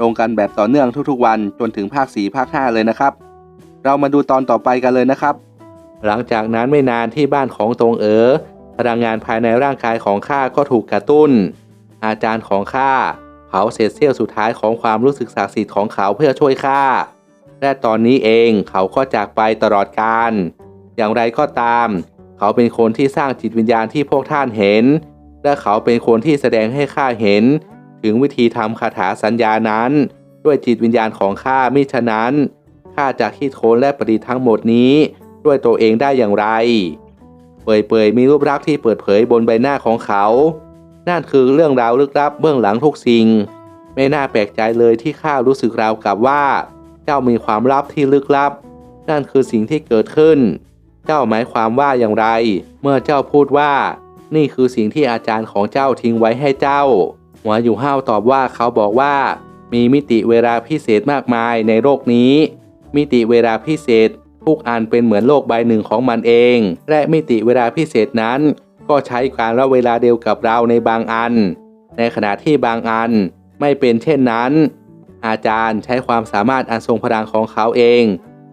ลงกันแบบต่อเนื่องทุกๆวันจนถึงภาค 4 ภาค 5 เลยนะครับ เรามาดูตอนต่อไปกันเลยนะครับ หลังจากนั้นไม่นานที่บ้านของตรงเอ๋อพลังงานภายในร่างกายของข้าก็ถูกกระตุ้น อาจารย์ของข้าเผาเศษเสี้ยวสุดท้ายของความรู้สึกศักดิ์สิทธิ์ของเขาเพื่อช่วยข้าและตอนนี้เองเขาก็จากไปตลอดกาลอย่างไรก็ตาม เขาเป็นคนที่สร้างจิตวิญญาณที่พวกท่านเห็น และเขาเป็นคนที่แสดงให้ข้าเห็น ถึงวิธีทำคาถาสัญญานั้น ด้วยจิตวิญญาณของข้ามิฉะนั้นข้าจะคิดค้นและประดิทั้งหมดนี้ด้วยตัวเองได้อย่างไร เปยๆมีรูปลักษณ์ที่เปิดเผยบนใบหน้าของเขา นั่นคือเรื่องราวลึกลับเบื้องหลังทุกสิ่ง ไม่น่าแปลกใจเลยที่ข้ารู้สึกราวกับว่า เจ้ามีความลับที่ลึกลับ นั่นคือสิ่งที่เกิดขึ้น เจ้าหมายความว่าอย่างไร เมื่อเจ้าพูดว่า นี่คือสิ่งที่อาจารย์ของเจ้าทิ้งไว้ให้เจ้า หัวอยู่ห้าวตอบว่าเขาบอกว่า มีมิติเวลาพิเศษมากมายในโลกนี้ มิติเวลาพิเศษทุกอันเป็นเหมือนโลกใบหนึ่งของมันเอง และมิติเวลาพิเศษนั้น ก็ใช้การละเวลาเดียวกับเราในบางอัน ในขณะที่บางอันไม่เป็นเช่นนั้น อาจารย์ใช้ความสามารถอันทรงพลังของเขาเอง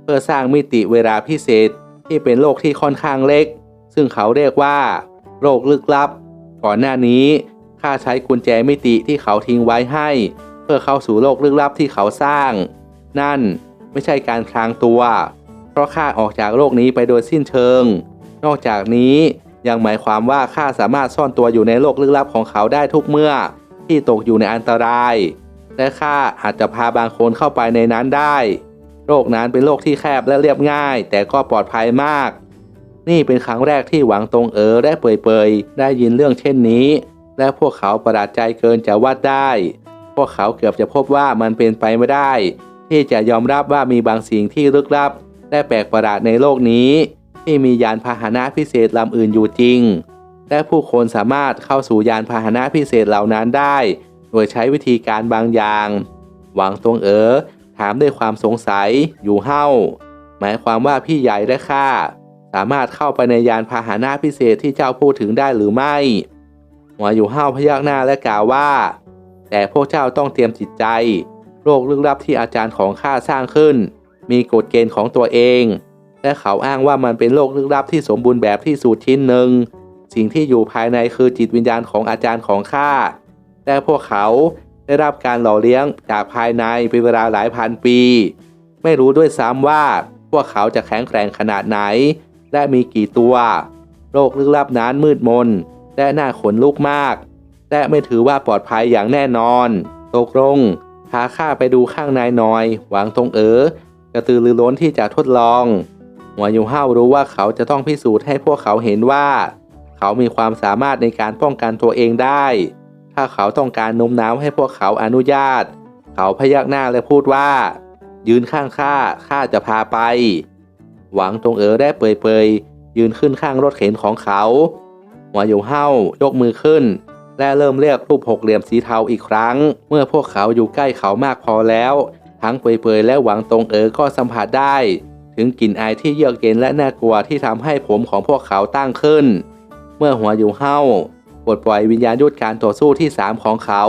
เพื่อสร้างมิติเวลาพิเศษที่เป็นโลกที่ค่อนข้างเล็ก ซึ่งเขาเรียกว่า โลกลึกลับ ก่อนหน้านี้ ข้าใช้กุญแจมิติที่เขาทิ้งไว้ให้ เพื่อเข้าสู่โลกลึกลับที่เขาสร้าง นั่นไม่ใช่การคลางตัว เพราะข้าออกจากโลกนี้ไปโดยสิ้นเชิง นอกจากนี้ยังหมายความว่าข้าสามารถซ่อนตัวอยู่ในโลกลึกลับของเขาได้ทุกเมื่อ ที่ตกอยู่ในอันตราย และข้าอาจจะพาบางคนเข้าไปในนั้นได้ โลกนั้นเป็นโลกที่แคบและเรียบง่าย แต่ก็ปลอดภัยมาก นี่เป็นครั้งแรกที่หวังตรงเอ๋อและเปยเปยๆได้ยินเรื่องเช่นนี้ และพวกเขาประหลาดใจเกินจะวัดได้ พวกเขาเกือบจะพบว่ามันเป็นไปไม่ได้ ที่จะยอมรับว่ามีบางสิ่งที่ลึกลับ และแปลกประหลาดในโลกนี้ ที่มียานพาหนะพิเศษลำอื่นอยู่จริง และผู้คนสามารถเข้าสู่ยานพาหนะพิเศษเหล่านั้นได้ โดยใช้วิธีการบางอย่าง หวังตรงเอ๋อถามด้วยความสงสัย อยู่เฮ้าหมายความว่าพี่ใหญ่และข้าสามารถเข้าไปในยานพาหนะพิเศษที่เจ้าพูดถึงได้หรือไม่ หัวอยู่เฮ้าวพยักหน้าและกล่าวว่า แต่พวกเจ้าต้องเตรียมจิตใจ โรคลึกลับที่อาจารย์ของข้าสร้างขึ้น มีกฎเกณฑ์ของตัวเอง และเขาอ้างว่ามันเป็นโลกลึกลับที่สมบูรณ์แบบที่สุดชิ้นหนึ่ง สิ่งที่อยู่ภายในคือจิตวิญญาณของอาจารย์ของข้าและพวกเขาได้รับการหล่อเลี้ยงจากภายในเป็นเวลาหลายพันปี ไม่รู้ด้วยซ้ำว่าพวกเขาจะแข็งแกร่งขนาดไหน และมีกี่ตัวโลกลึกลับนั้นมืดมน และน่าขนลุกมาก และไม่ถือว่าปลอดภัยอย่างแน่นอน ตกลงพาข้าไปดูข้างในหน่อย หวังตรงเอ๋อกระตือรือร้นที่จะทดลองหัวยูห้าวรู้ว่าเขาจะต้องพิสูจน์ให้พวกเขาเห็นว่า เขามีความสามารถในการป้องกันตัวเองได้ ถ้าเขาต้องการนมน้าวให้พวกเขาอนุญาต เขาพยักหน้าและพูดว่า ยืนข้างข้าข้าจะพาไป หวังตรงเอ๋อได้เปยๆยืนขึ้นข้างรถเข็นของเขา หัวอยู่เห้ายกมือขึ้น และเริ่มเรียกรูปหกเหลี่ยมสีเทาอีกครั้ง เมื่อพวกเขาอยู่ใกล้เขามากพอแล้ว ทั้งเปยๆและหวังตรงเอ๋อก็สัมผัสได้ ถึงกลิ่นอายที่เยือกเย็นและน่ากลัวที่ทำให้ผมของพวกเขาตั้งขึ้น เมื่อหัวอยู่เห้าปลดปล่อยวิญญาณยุทธการต่อสู้ที่สามของเขา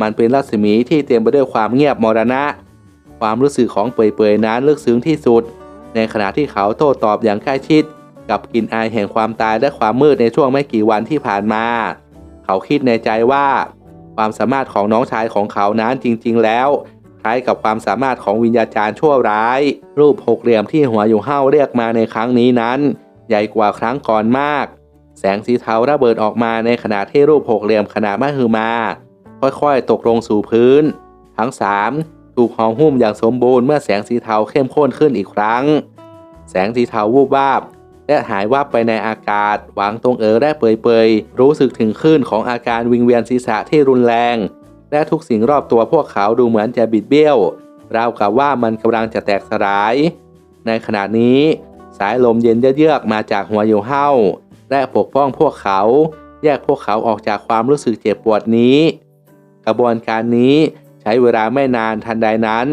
มันเป็นรัศมีที่เต็มไปด้วยความเงียบมรณะ ความรู้สึกของเปยๆนั้นลึกซึ้งที่สุด ในขณะที่เขาโต้ตอบอย่างใกล้ชิด กับกลิ่นอายแห่งความตายและความมืดในช่วงไม่กี่วันที่ผ่านมา เขาคิดในใจว่า ความสามารถของน้องชายของเขานั้นจริง ๆ แล้ว คล้ายกับความสามารถของวิญญาจารย์ชั่วร้าย รูปหกเหลี่ยมที่หัวอยู่เห้าเรียกมาในครั้งนี้นั้น ใหญ่กว่าครั้งก่อนมาก แสงสีเทาระเบิดออกมาในขณะที่รูปหกเหลี่ยมขนาดมหึมา ค่อยๆ ตกลงสู่พื้น ทั้งสามถูกห่อหุ้มอย่างสมบูรณ์เมื่อแสงสีเทาเข้มข้นขึ้นอีกครั้ง แสงสีเทาวูบวาบ และหายวับไปในอากาศ หวังตรงเอ๋อและเปยๆ รู้สึกถึงคลื่นของอาการวิงเวียนศีรษะที่รุนแรง และทุกสิ่งรอบตัวพวกเขาดูเหมือนจะบิดเบี้ยว ราวกับว่ามันกำลังจะแตกสลาย ในขณะนี้ สายลมเย็นเยือกมาจากหัวอยู่เห้าและปกป้องพวกเขา แยกพวกเขาออกจากความรู้สึกเจ็บปวดนี้ กระบวนการนี้ใช้เวลาไม่นานทันใดนั้น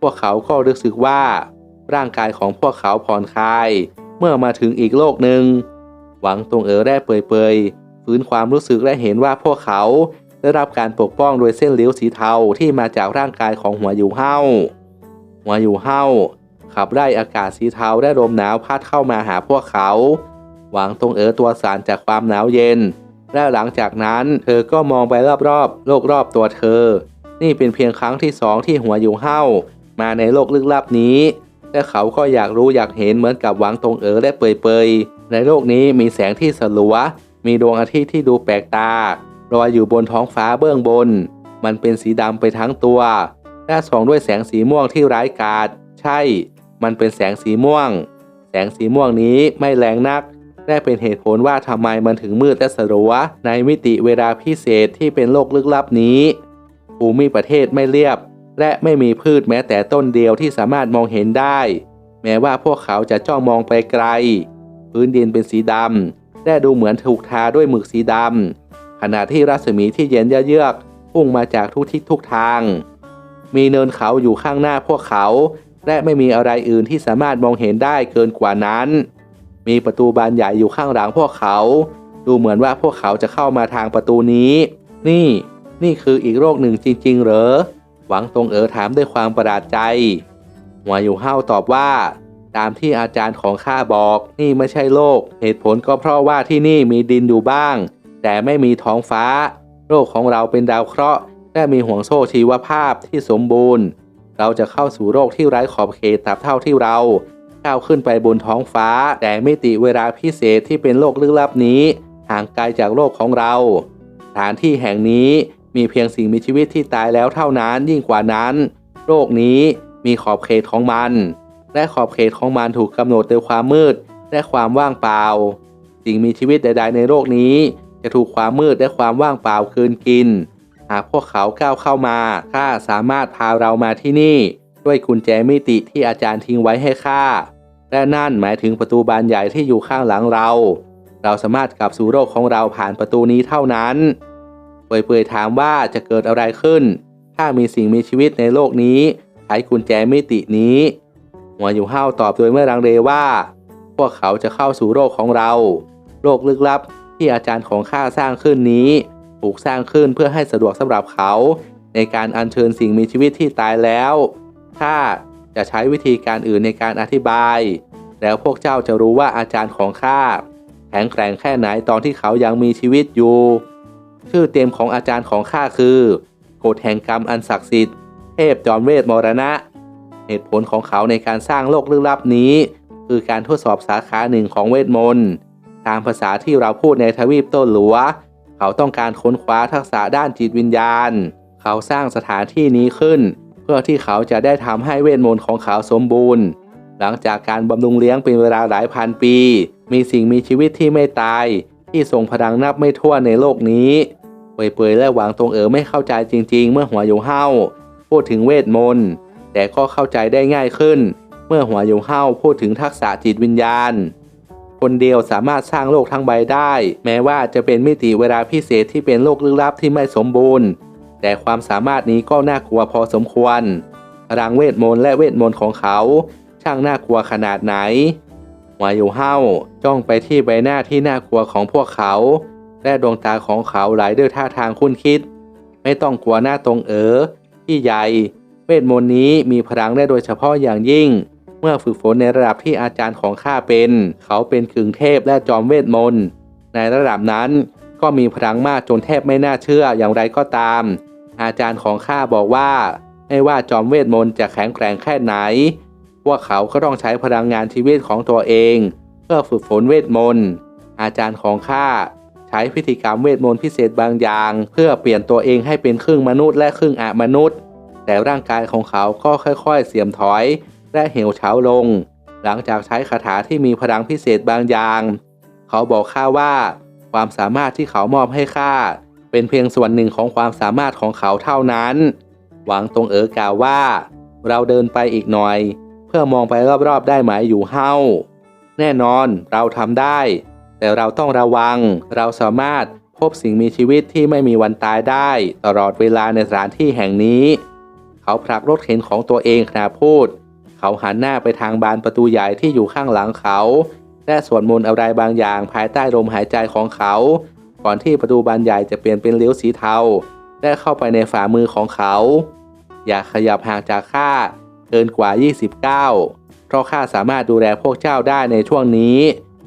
พวกเขาก็รู้สึกว่า ร่างกายของพวกเขาผ่อนคลาย เมื่อมาถึงอีกโลกหนึ่ง หวังตรงเอ๋อได้เปยๆฟื้นความรู้สึกและเห็นว่าพวกเขาได้รับการปกป้องโดยเส้นเลี้ยวสีเทาที่มาจากร่างกายของหัวอยู่เห้าหัวอยู่เห้าขับไล่อากาศสีเทาได้ลมหนาวพัดเข้ามาหาพวกเขา หวังตรงเอ๋อตัวสั่นจากความหนาวเย็น และหลังจากนั้นเธอก็มองไปรอบๆ โลกรอบตัวเธอ นี่เป็นเพียงครั้งที่สองที่หัวอยู่เห้ามาในโลกลึกลับนี้ และเขาก็อยากรู้อยากเห็นเหมือนกับหวังตรงเอ๋อและเปยๆในโลกนี้มีแสงที่สลัว มีดวงอาทิตย์ที่ดูแปลกตาลอยอยู่บนท้องฟ้าเบื้องบน มันเป็นสีดำไปทั้งตัวและส่องด้วยแสงสีม่วงที่ร้ายกาจใช่ มันเป็นแสงสีม่วง แสงสีม่วงนี้ไม่แรงนักและเป็นเหตุผลว่าทำไมมันถึงมืดและสลัว ในมิติเวลาพิเศษที่เป็นโลกลึกลับนี้ภูมิประเทศไม่เรียบ และไม่มีพืชแม้แต่ต้นเดียวที่สามารถมองเห็นได้ แม้ว่าพวกเขาจะจ้องมองไปไกล พื้นดินเป็นสีดำและดูเหมือนถูกทาด้วยหมึกสีดำขณะที่รัศมีที่เย็นเยือกพุ่งมาจากทุกทิศทุกทาง มีเนินเขาอยู่ข้างหน้าพวกเขา และไม่มีอะไรอื่นที่สามารถมองเห็นได้เกินกว่านั้น มีประตูบานใหญ่อยู่ข้างหลังพวกเขา ดูเหมือนว่าพวกเขาจะเข้ามาทางประตูนี้ นี่ นี่คืออีกโรคหนึ่งจริง ๆ เหรอ วังตรงเอ๋อถามด้วยความประหลาดใจหัวอยู่เฮาตอบว่า ตามที่อาจารย์ของข้าบอกนี่ไม่ใช่โลก เหตุผลก็เพราะว่าที่นี่มีดินอยู่บ้าง แต่ไม่มีท้องฟ้า โลกของเราเป็นดาวเคราะห์และมีห่วงโซ่ชีวภาพที่สมบูรณ์ เราจะเข้าสู่โลกที่ไร้ขอบเขตตราบเท่าที่เราก้าวขึ้นไปบนท้องฟ้า แต่มิติเวลาพิเศษที่เป็นโลกลึกลับนี้ ห่างไกลจากโลกของเรา สถานที่แห่งนี้ มีเพียงสิ่งมีชีวิตที่ตายแล้วเท่านั้นยิ่งกว่านั้น โลกนี้มีขอบเขตของมัน และขอบเขตของมันถูกกำหนดโดยความมืดและความว่างเปล่า สิ่งมีชีวิตใด ๆ ในโลกนี้ จะถูกความมืดและความว่างเปล่าคืนกิน หากพวกเขาก้าวเข้ามาข้าสามารถพาเรามาที่นี่ ด้วยกุญแจมิติที่อาจารย์ทิ้งไว้ให้ข้าและนั่นหมายถึงประตูบานใหญ่ที่อยู่ข้างหลังเรา เราสามารถกลับสู่โลกของเราผ่านประตูนี้เท่านั้น เปื่อยๆถามว่าจะเกิดอะไรขึ้น ถ้ามีสิ่งมีชีวิตในโลกนี้ใช้กุญแจมิตินี้ หัวอยู่ห้าวตอบโดยไม่รังเลว่า พวกเขาจะเข้าสู่โลกของเรา โลกลึกลับที่อาจารย์ของข้าสร้างขึ้นนี้ถูกสร้างขึ้นเพื่อให้สะดวกสำหรับเขา ในการอัญเชิญสิ่งมีชีวิตที่ตายแล้วข้าจะใช้วิธีการอื่นในการอธิบาย แล้วพวกเจ้าจะรู้ว่าอาจารย์ของข้าแข็งแกร่งแค่ไหนตอนที่เขายังมีชีวิตอยู่ ชื่อเต็มของอาจารย์ของข้าคือกฎแห่งกรรมอันศักดิ์สิทธิ์เทพจอมเวทมรณะ เหตุผลของเขาในการสร้างโลกลึกลับนี้ คือการทดสอบสาขาหนึ่งของเวทมนต์ตามภาษาที่เราพูดในทวีปต้นหลัว เขาต้องการค้นคว้าทักษะด้านจิตวิญญาณ เขาสร้างสถานที่นี้ขึ้น เพื่อที่เขาจะได้ทำให้เวทมนต์ของเขาสมบูรณ์ หลังจากการบำรุงเลี้ยงเป็นเวลาหลายพันปี มีสิ่งมีชีวิตที่ไม่ตาย ที่ทรงพลังนับไม่ถ้วนในโลกนี้เปื่อยๆและหวังตรงเอ๋อไม่เข้าใจจริง ๆ เมื่อหัวอยู่เห้าพูดถึงเวทมนต์แต่ก็เข้าใจได้ง่ายขึ้น เมื่อหัวอยู่เห้าพูดถึงทักษะจิตวิญญาณ คนเดียวสามารถสร้างโลกทั้งใบได้ แม้ว่าจะเป็นมิติเวลาพิเศษที่เป็นโลกลึกลับที่ไม่สมบูรณ์ แต่ความสามารถนี้ก็น่ากลัวพอสมควรพลังเวทมนต์และเวทมนต์ของเขา ช่างน่ากลัวขนาดไหน หัวอยู่เห้าจ้องไปที่ใบหน้าที่น่ากลัวของพวกเขา และดวงตาของเขาไหลด้วยท่าทางคุ้นคิด ไม่ต้องกลัวหน้าตรงเอ๋อที่ใหญ่เวทมนต์นี้มีพลังได้โดยเฉพาะอย่างยิ่ง เมื่อฝึกฝนในระดับที่อาจารย์ของข้าเป็น เขาเป็นกึ่งเทพและจอมเวทมนต์ในระดับนั้นก็มีพลังมากจนแทบไม่น่าเชื่ออย่างไรก็ตาม อาจารย์ของข้าบอกว่า ไม่ว่าจอมเวทมนต์จะแข็งแกร่งแค่ไหน พวกเขาก็ต้องใช้พลังงานชีวิตของตัวเอง เพื่อฝึกฝนเวทมนต์ อาจารย์ของข้าใช้พิธีกรรมเวทมนต์พิเศษบางอย่าง เพื่อเปลี่ยนตัวเองให้เป็นครึ่งมนุษย์และครึ่งอมนุษย์ แต่ร่างกายของเขาก็ค่อยๆ เสื่อมถอย และเหี่ยวเฉาลง หลังจากใช้คาถาที่มีพลังพิเศษบางอย่าง เขาบอกข้าว่า ความสามารถที่เขามอบให้ข้าเป็นเพียงส่วนหนึ่งของความสามารถของเขาเท่านั้น หวังตรงเอ๋อกล่าวว่า เราเดินไปอีกหน่อย พื่อมองไปรอบๆได้ไหมอยู่เฮาแน่นอนเราทำได้ แต่เราต้องระวัง เราสามารถพบสิ่งมีชีวิตที่ไม่มีวันตายได้ ตลอดเวลาในสถานที่แห่งนี้ เขาผลักรถเข็นของตัวเองขณะพูด เขาหันหน้าไปทางบานประตูใหญ่ที่อยู่ข้างหลังเขา และสวดมนต์อะไรบางอย่างภายใต้ลมหายใจของเขา ก่อนที่ประตูบานใหญ่จะเปลี่ยนเป็นเลี้ยวสีเทาและเข้าไปในฝ่ามือของเขา อย่าขยับห่างจากข้า เกินกว่า 29 เพราะข้าสามารถดูแลพวกเจ้าได้ในช่วงนี้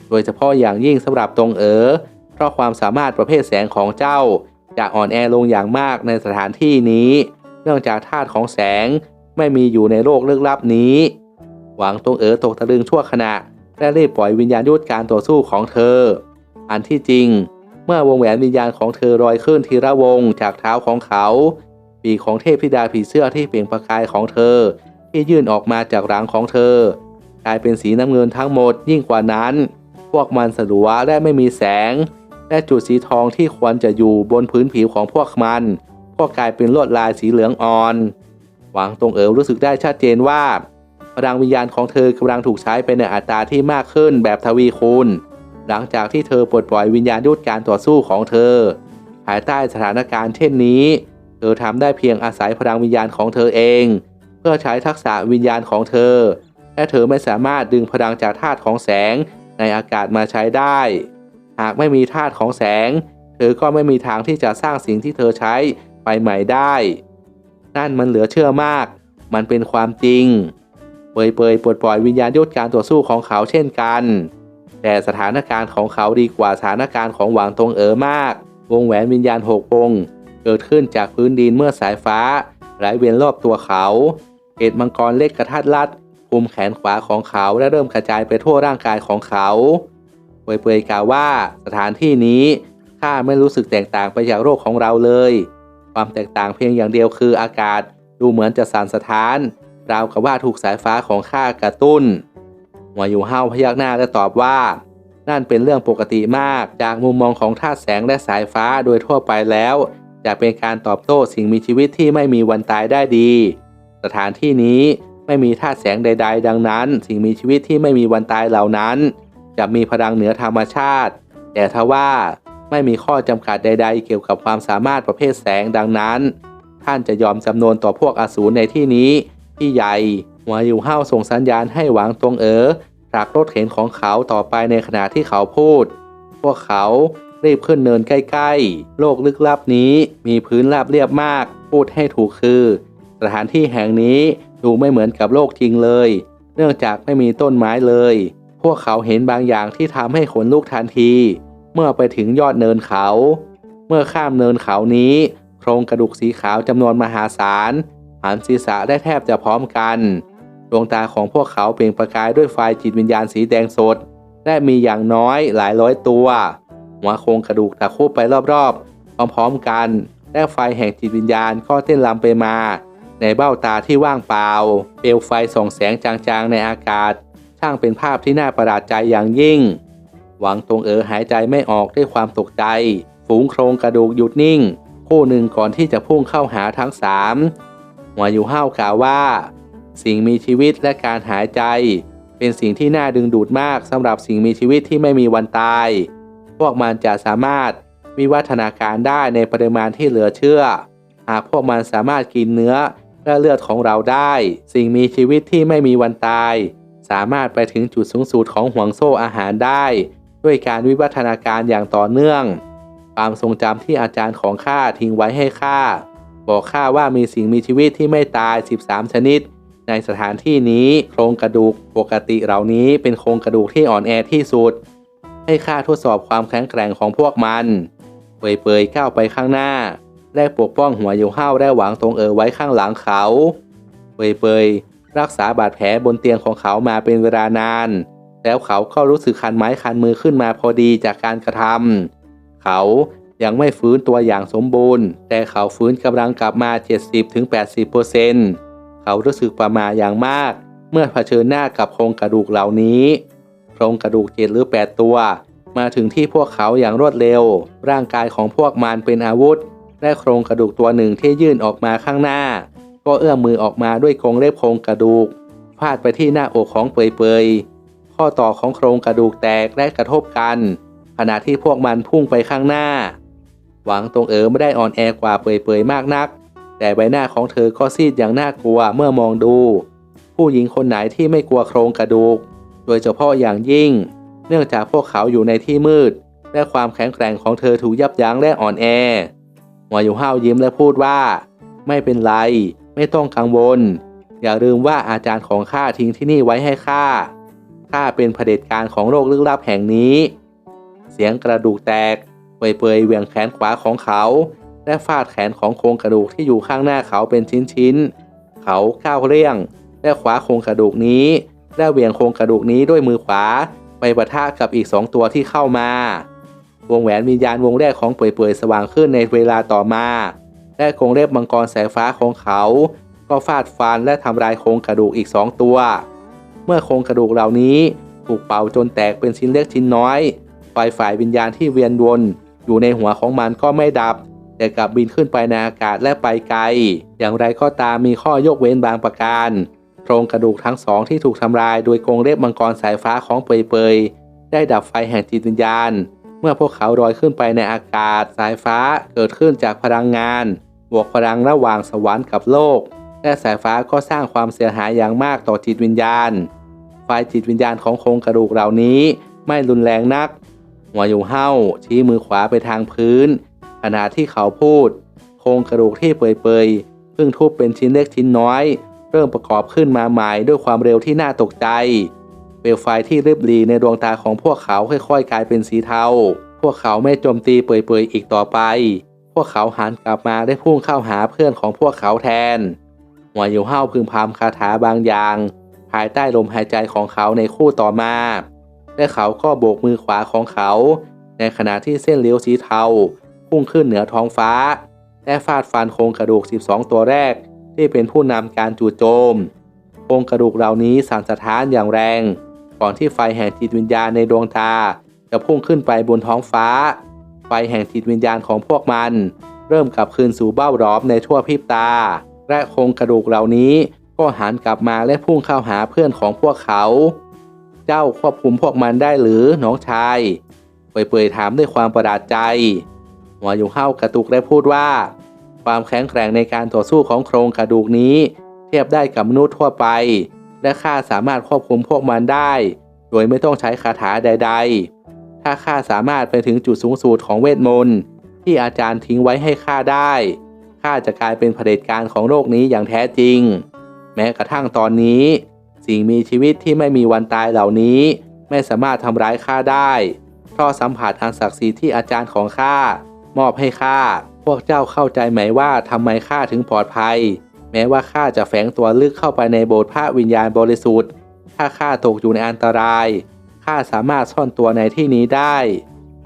โดยเฉพาะอย่างยิ่งสำหรับตรงเอ๋อ เพราะความสามารถประเภทแสงของเจ้า จะอ่อนแอลงอย่างมากในสถานที่นี้ เนื่องจากธาตุของแสงไม่มีอยู่ในโลกลึกลับนี้ หวังตรงเอ๋อตกตะลึงชั่วขณะ และรีบปล่อยวิญญาณยุทธการต่อสู้ของเธอ อันที่จริง เมื่อวงแหวนวิญญาณของเธอลอยขึ้นทีละวงจากเท้าของเขาปีกของเทพธิดาผีเสื้อที่เปล่งประกายของเธอ ที่ยื่นออกมาจากหลังของเธอกลายเป็นสีน้ำเงินทั้งหมดยิ่งกว่านั้น พวกมันสลัวและไม่มีแสง และจุดสีทองที่ควรจะอยู่บนพื้นผิวของพวกมัน ก็กลายเป็นลวดลายสีเหลืองอ่อน หวังตรงเอ๋อรู้สึกได้ชัดเจนว่าพลังวิญญาณของเธอกำลังถูกใช้ไปในอัตราที่มากขึ้นแบบทวีคูณ หลังจากที่เธอปลดปล่อยวิญญาณยุทธการต่อสู้ของเธอ ภายใต้สถานการณ์เช่นนี้ เธอทำได้เพียงอาศัยพลังวิญญาณของเธอเอง พื่อใช้ทักษะวิญญาณของเธอ และเธอไม่สามารถดึงพลังจากธาตุของแสงในอากาศมาใช้ได้ หากไม่มีธาตุของแสง เธอก็ไม่มีทางที่จะสร้างสิ่งที่เธอใช้ไปใหม่ได้ นั่นมันเหลือเชื่อมาก มันเป็นความจริง เปยเปยปลดปล่อยวิญญาณยุทธการต่อสู้ของเขาเช่นกัน แต่สถานการณ์ของเขาดีกว่าสถานการณ์ของหวังตงเอ๋อมาก วงแหวนวิญญาณหกวงเกิดขึ้นจากพื้นดินเมื่อสายฟ้าไหลเวียนรอบตัวเขา เกตมังกรเล็กกระทัดรัดคุมแขนขวาของเขาและเริ่มกระจายไปทั่วร่างกายของเขาเปยเปยกล่าวว่าสถานที่นี้ข้าไม่รู้สึกแตกต่างไปจากโลกของเราเลย ความแตกต่างเพียงอย่างเดียวคืออากาศดูเหมือนจะสั่นสะท้าน ราวกับว่าถูกสายฟ้าของข้ากระตุ้นหัวอยู่เฮาพยักหน้าและตอบว่า นั่นเป็นเรื่องปกติมากจากมุมมองของธาตุแสงและสายฟ้าโดยทั่วไปแล้ว จะเป็นการตอบโต้สิ่งมีชีวิตที่ไม่มีวันตายได้ดี สถานที่นี้ไม่มีธาตุแสงใด ๆ ดังนั้น สิ่งมีชีวิตที่ไม่มีวันตายเหล่านั้น จะมีพลังเหนือธรรมชาติ แต่ทว่าไม่มีข้อจำกัดใด ๆ เกี่ยวกับความสามารถประเภทแสงดังนั้น ท่านจะยอมจำนวนต่อพวกอสูรในที่นี้ ที่ใหญ่หัวอยู่ห้าส่งสัญญาณให้หวังตรงเอ๋อผลักรถเข็นของเขาต่อไปในขณะที่เขาพูด พวกเขารีบขึ้นเนินใกล้ ๆ โลกลึกลับนี้มีพื้นราบเรียบมาก พูดให้ถูกคือ ถานที่แห่งนี้ดูไม่เหมือนกับโลกจริงเลย เนื่องจากไม่มีต้นไม้เลย พวกเขาเห็นบางอย่างที่ทำให้ขนลุกทันที เมื่อไปถึงยอดเนินเขา เมื่อข้ามเนินเขานี้ โครงกระดูกสีขาวจำนวนมหาศาลหันศีรษะได้แทบจะพร้อมกันดวงตาของพวกเขาเปล่งประกายด้วยไฟจิตวิญญาณสีแดงสด และมีอย่างน้อยหลายร้อยตัว หัวโครงกระดูกตะคุบไปรอบๆ พร้อมๆกัน และไฟแห่งจิตวิญญาณก็เต้นรำไปมา ในเบ้าตาที่ว่างเปล่า เปลวไฟส่องแสงจางๆในอากาศ ช่างเป็นภาพที่น่าประหลาดใจอย่างยิ่ง หวังตรงเอ๋อหายใจไม่ออกด้วยความตกใจ ฝูงโครงกระดูกหยุดนิ่ง คู่หนึ่งก่อนที่จะพุ่งเข้าหาทั้งสามหัวอยู่ห้าวกล่าวว่า สิ่งมีชีวิตและการหายใจ เป็นสิ่งที่น่าดึงดูดมากสำหรับสิ่งมีชีวิตที่ไม่มีวันตาย พวกมันจะสามารถวิวัฒนาการได้ในปริมาณที่เหลือเชื่อ หากพวกมันสามารถกินเนื้อ และเลือดของเราได้ สิ่งมีชีวิตที่ไม่มีวันตาย สามารถไปถึงจุดสูงสุดของห่วงโซ่อาหารได้ ด้วยการวิวัฒนาการอย่างต่อเนื่อง ความทรงจำที่อาจารย์ของข้าทิ้งไว้ให้ข้าบอกข้าว่ามีสิ่งมีชีวิตที่ไม่ตาย 13 ชนิด ในสถานที่นี้โครงกระดูกปกติเหล่านี้เป็นโครงกระดูกที่อ่อนแอที่สุด ให้ข้าทดสอบความแข็งแกร่งของพวกมันเปยเปยก้าวไปข้างหน้า และปกป้องหัวอยู่ห้าวและหวังตรงเออไว้ข้างหลังเขา เปยเปยรักษาบาดแผลบนเตียงของเขามาเป็นเวลานาน แล้วเขาก็รู้สึกคันไม้คันมือขึ้นมาพอดีจากการกระทำเขายังไม่ฟื้นตัวอย่างสมบูรณ์ แต่เขาฟื้นกำลังกลับมา 70-80%เขารู้สึกประมาอย่างมาก เมื่อเผชิญหน้ากับโครงกระดูกเหล่านี้โครงกระดูกเจ็ดหรือ 8 ตัว มาถึงที่พวกเขาอย่างรวดเร็ว ร่างกายของพวกมันเป็นอาวุธ และโครงกระดูกตัวหนึ่งที่ยื่นออกมาข้างหน้า ก็เอื้อมมือออกมาด้วยกรงเล็บโครงกระดูกฟาดไปที่หน้าอกของเปยเปยข้อต่อของโครงกระดูกแตกและกระทบกัน ขณะที่พวกมันพุ่งไปข้างหน้า หวังตรงเอ๋อไม่ได้อ่อนแอกว่าเปยเปยมากนัก แต่ใบหน้าของเธอก็ซีดอย่างน่ากลัวเมื่อมองดู ผู้หญิงคนไหนที่ไม่กลัวโครงกระดูก โดยเฉพาะอย่างยิ่ง เนื่องจากพวกเขาอยู่ในที่มืด และความแข็งแกร่งของเธอถูกยับยั้งและอ่อนแอ หัวอยู่ห้าวยิ้มและพูดว่า ไม่เป็นไร ไม่ต้องกังวล อย่าลืมว่าอาจารย์ของข้าทิ้งที่นี่ไว้ให้ข้าข้าเป็นเผด็จการของโลกลึกลับแห่งนี้ เสียงกระดูกแตกเปื่อยๆเหวี่ยงแขนขวาของเขา และฟาดแขนของโครงกระดูกที่อยู่ข้างหน้าเขาเป็นชิ้นๆเขาก้าวเลี่ยงและขวาโครงกระดูกนี้และเหวี่ยงโครงกระดูกนี้ด้วยมือขวาไปปะทะกับอีกสองตัวที่เข้ามา วงแหวนวิญญาณวงแรกของเปื่อยๆสว่างขึ้นในเวลาต่อมา และกรงเล็บมังกรสายฟ้าของเขา ก็ฟาดฟันและทำลายโครงกระดูกอีกสองตัว เมื่อโครงกระดูกเหล่านี้ถูกเป่าจนแตกเป็นชิ้นเล็กชิ้นน้อยไฟฝ่ายวิญญาณที่เวียนวนอยู่ในหัวของมันก็ไม่ดับ แต่กลับบินขึ้นไปในอากาศและไปไกล อย่างไรก็ตามมีข้อยกเว้นบางประการ โครงกระดูกทั้งสองที่ถูกทำลายโดยกรงเล็บมังกรสายฟ้าของเปยเปยๆได้ดับไฟแห่งจิตวิญญาณ มื่อพวกเขาลอยขึ้นไปในอากาศสายฟ้าเกิดขึ้นจากพลังงาน บวกพลังระหว่างสวรรค์กับโลก และสายฟ้าก็สร้างความเสียหายอย่างมากต่อจิตวิญญาณไฟจิตวิญญาณของโครงกระดูกเหล่านี้ไม่รุนแรงนัก หัวอยู่เห้าชี้มือขวาไปทางพื้น ขณะที่เขาพูด โครงกระดูกที่เปื่อยๆเพิ่งทุบเป็นชิ้นเล็กชิ้นน้อย เริ่มประกอบขึ้นมาใหม่ด้วยความเร็วที่น่าตกใจ เปลวไฟที่ริบหรีในดวงตาของพวกเขาค่อยๆ กลายเป็นสีเทา พวกเขาไม่โจมตีเปื่อยๆอีกต่อไป พวกเขาหันกลับมาได้พุ่งเข้าหาเพื่อนของพวกเขาแทน หัวอยู่เห้าพึงพำคาถาบางอย่าง ภายใต้ลมหายใจของเขาในคู่ต่อมา และเขาก็โบกมือขวาของเขา ในขณะที่เส้นเลี้ยวสีเทา พุ่งขึ้นเหนือท้องฟ้า และฟาดฟันโครงกระดูก 12 ตัวแรก ที่เป็นผู้นำการจู่โจมโครงกระดูกเหล่านี้สั่นสะท้านอย่างแรง ก่อนที่ไฟแห่งจิตวิญญาณในดวงตา จะพุ่งขึ้นไปบนท้องฟ้า ไฟแห่งจิตวิญญาณของพวกมัน เริ่มกลับคืนสู่เบ้ารอบในทั่วพริบตา และโครงกระดูกเหล่านี้ก็หันกลับมาและพุ่งเข้าหาเพื่อนของพวกเขา เจ้าควบคุมพวกมันได้หรือน้องชายเปื่อยๆถามด้วยความประหลาดใจหัวอยู่เห้ากระตุกและพูดว่า ความแข็งแกร่งในการต่อสู้ของโครงกระดูกนี้ เทียบได้กับมนุษย์ทั่วไป และข้าสามารถควบคุมพวกมันได้ โดยไม่ต้องใช้คาถาใด ๆ ถ้าข้าสามารถไปถึงจุดสูงสุดของเวทมนต์ที่อาจารย์ทิ้งไว้ให้ข้าได้ ข้าจะกลายเป็นเผด็จการของโลกนี้อย่างแท้จริง แม้กระทั่งตอนนี้ สิ่งมีชีวิตที่ไม่มีวันตายเหล่านี้ ไม่สามารถทำร้ายข้าได้เพราะสัมผัสอันศักดิ์สิทธิ์ที่อาจารย์ของข้ามอบให้ข้า พวกเจ้าเข้าใจไหมว่าทำไมข้าถึงปลอดภัย แม้ว่าข้าจะแฝงตัวลึกเข้าไปในโบสถ์พระวิญญาณบริสุทธิ์ ถ้าข้าตกอยู่ในอันตราย ข้าสามารถซ่อนตัวในที่นี้ได้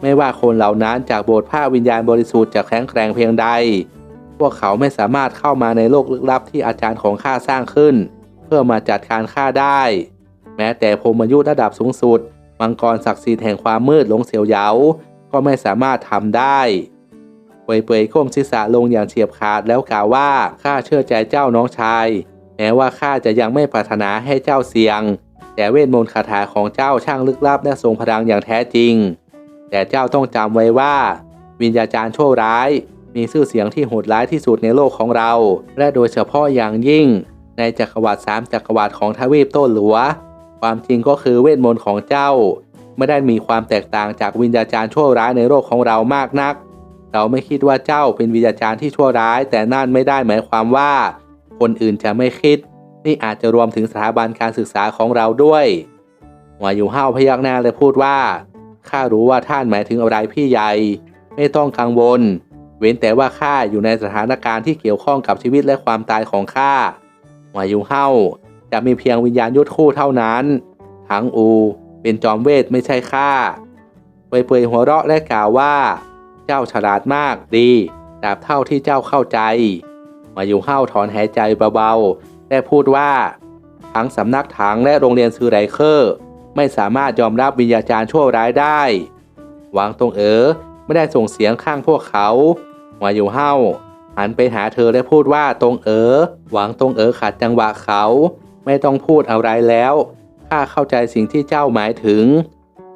ไม่ว่าคนเหล่านั้นจากโบสถ์พระวิญญาณบริสุทธิ์จะแข็งแกร่งเพียงใด พวกเขาไม่สามารถเข้ามาในโลกลึกลับที่อาจารย์ของข้าสร้างขึ้น เพื่อมาจัดการข้าได้ แม้แต่พรหมยุทธ์ระดับสูงสุด มังกรศักดิ์สิทธิ์แห่งความมืดหลงเสียวเหยา ก็ไม่สามารถทำได้ เปยๆก้มศีรษะลงอย่างเฉียบขาดแล้วกล่าวว่าข้าเชื่อใจเจ้าน้องชาย แม้ว่าข้าจะยังไม่ปรารถนาให้เจ้าเสียง แต่เวทมนต์คาถาของเจ้าช่างลึกลับและทรงพลังอย่างแท้จริง แต่เจ้าต้องจำไว้ว่า วิญญาจารย์ชั่วร้าย มีชื่อเสียงที่โหดร้ายที่สุดในโลกของเรา และโดยเฉพาะอย่างยิ่ง ในจักรวรรดิสามจักรวรรดิของทวีปโต้หลัว ความจริงก็คือเวทมนต์ของเจ้า ไม่ได้มีความแตกต่างจากวิญญาจารย์ชั่วร้ายในโลกของเรามากนัก เราไม่คิดว่าเจ้าเป็นวิญญาจารย์ที่ชั่วร้าย แต่นั่นไม่ได้หมายความว่า คนอื่นจะไม่คิด นี่อาจจะรวมถึงสถาบันการศึกษาของเราด้วยหัวอยู่ห้าวพยักหน้าและพูดว่าข้ารู้ว่าท่านหมายถึงอะไรพี่ใหญ่ ไม่ต้องกังวล เว้นแต่ว่าข้าอยู่ในสถานการณ์ที่เกี่ยวข้องกับชีวิตและความตายของข้าหัวอยู่ห้าวจะมีเพียงวิญญาณยุทธคู่เท่านั้นทั้งอู เป็นจอมเวทไม่ใช่ข้าเปื่อยหัวเราะและกล่าวว่า เจ้าฉลาดมากดีตราบเท่าที่เจ้าเข้าใจ มาอยู่ห้าถอนหายใจเบาๆ และพูดว่า ทั้งสำนักถังและโรงเรียนซือไรเคอร์ ไม่สามารถยอมรับวิญญาจารย์ชั่วร้ายได้ หวังตรงเอ๋อไม่ได้ส่งเสียงข้างพวกเขา มาอยู่ห้าหันไปหาเธอและพูดว่าตรงเอ๋อหวังตรงเอ๋อขัดจังหวะเขา ไม่ต้องพูดอะไรแล้วข้าเข้าใจสิ่งที่เจ้าหมายถึง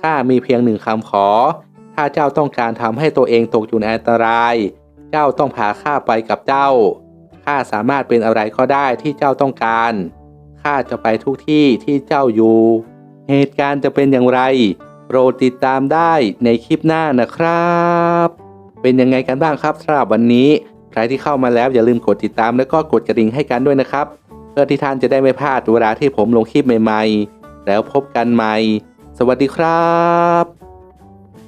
ข้ามีเพียงหนึ่งคำขอ ถ้าเจ้าต้องการทำให้ตัวเองตกอยู่ในอันตราย เจ้าต้องพาข้าไปกับเจ้า ข้าสามารถเป็นอะไรก็ได้ที่เจ้าต้องการ ข้าจะไปทุกที่ที่เจ้าอยู่ เหตุการณ์จะเป็นอย่างไร โปรดติดตามได้ในคลิปหน้านะครับ เป็นยังไงกันบ้างครับสำหรับวันนี้ ใครที่เข้ามาแล้วอย่าลืมกดติดตามแล้วก็กดกระดิ่งให้กันด้วยนะครับ เพื่อที่ท่านจะได้ไม่พลาดเวลาที่ผมลงคลิปใหม่ ๆ แล้วพบกันใหม่ สวัสดีครับ